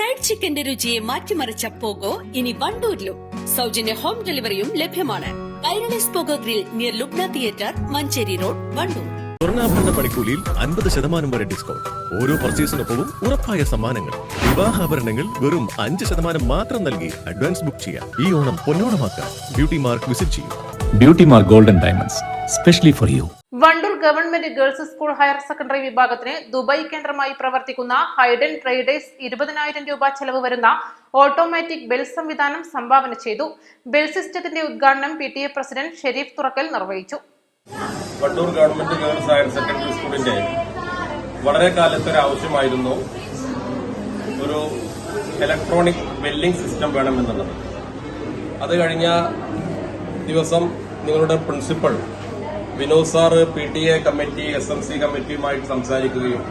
Fried ചിക്കന്റെ രുചിയെ മാറ്റിമറിച്ച pogo ഇനി വണ്ടൂരിലും. സൗജന്യ ഹോം ഡെലിവറിയും ലഭ്യമാണ്. Kairalis Pogo grill near Lubna theatre Manjeri road Wandoor. സ്വർണാഭരണ പണിക്കൂലിയിൽ അൻപത് ശതമാനം വരെ ഡിസ്കൗണ്ട്. ഓരോ പർച്ചേസിനൊപ്പവും ഉറപ്പായ സമ്മാനങ്ങൾ. വിവാഹാഭരണങ്ങൾ വെറും അഞ്ച് ശതമാനം മാത്രം നൽകി അഡ്വാൻസ് ബുക്ക് ചെയ്യാം. ഈ ഓണം പൊന്നോണമാക്കാം. ബ്യൂട്ടി മാർക്ക് വിസിറ്റ് ചെയ്യും. Beauty mark golden diamonds specially for you. Wandoor government girls school higher secondary വിഭാഗത്തിന് ദുബായ് കേന്ദ്രമായി പ്രവർത്തിക്കുന്ന ഹൈഡൻ ട്രേഡേഴ്സ് ഇരുപതിനായിരം രൂപ ചെലവ് വരുന്ന ഓട്ടോമാറ്റിക് ബെൽ സംവിധാനം സംഭാവന ചെയ്തു. ബെൽ സിസ്റ്റത്തിന്റെ ഉദ്ഘാടനം P T A president Sherif Thurakkal നിർവഹിച്ചു. Wandoor government girls higher secondary സ്കൂളിന്റെ വളരെ കാലത്തൊരു ആവശ്യമായിരുന്നു ഒരു ഇലക്ട്രോണിക് ബെല്ലിംഗ് സിസ്റ്റം വേണമെന്നുള്ളത്. അത് കഴിഞ്ഞ ദിവസം നിങ്ങളുടെ principal Vinod sir P T A committee S M C കമ്മിറ്റിയുമായിട്ട് സംസാരിക്കുകയും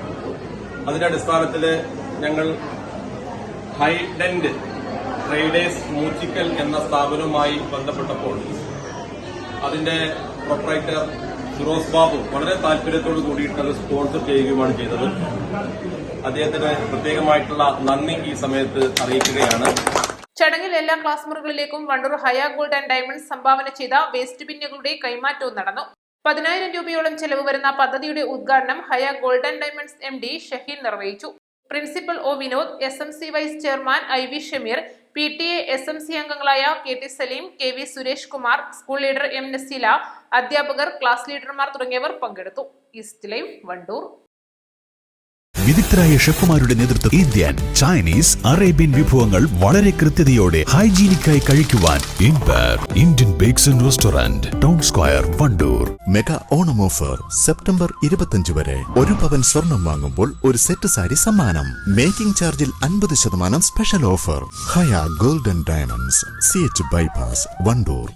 അതിന്റെ അടിസ്ഥാനത്തിൽ ഞങ്ങൾ ഹൈഡൻഡ് ട്രേഡേഴ്സ് മൂച്ചിക്കൽ എന്ന സ്ഥാപനവുമായി ബന്ധപ്പെട്ടപ്പോൾ അതിന്റെ പ്രൊപ്പറേറ്റർ ഫിറോസ് ബാബു വളരെ താല്പര്യത്തോട് കൂടിയിട്ട് അത് സ്പോൺസർ ചെയ്യുകയുമാണ് ചെയ്തത്. അദ്ദേഹത്തിന് പ്രത്യേകമായിട്ടുള്ള നന്ദി ഈ സമയത്ത് അറിയിക്കുകയാണ്. ചടങ്ങിൽ എല്ലാ class മുറികളിലേക്കും Wandoor Haya gold and diamonds സംഭാവന ചെയ്ത വേസ്റ്റ് ബിന്നുകളുടെ കൈമാറ്റവും നടന്നു. പതിനായിരം രൂപയോളം ചെലവ് വരുന്ന പദ്ധതിയുടെ ഉദ്ഘാടനം Haya golden diamonds M D Shaheen നിർവഹിച്ചു. Principal O Vinod S M C vice chairman I V Shameer P T A S M C അംഗങ്ങളായ K T Saleem K V Suresh Kumar school leader M Naseela അധ്യാപകർ class ലീഡർമാർ തുടങ്ങിയവർ പങ്കെടുത്തു. East live Wandoor. വിദഗ്ധരായ ഷെഫുമാരുടെ നേതൃത്വം Indian Chinese Arabian വിഭവങ്ങൾ വളരെ കൃത്യതയോടെ ഹൈജീനിക്കായി കഴിക്കുവാൻ Indian bakes and restaurant town square Wandoor. Mega Onam offer September ഇരുപത്തിയഞ്ച് വരെ. ഒരു പവൻ സ്വർണം വാങ്ങുമ്പോൾ ഒരു സെറ്റ് സാരി സമ്മാനം. മേക്കിംഗ് ചാർജിൽ അൻപത് ശതമാനം special offer. Haya golden diamonds C H bypass Wandoor.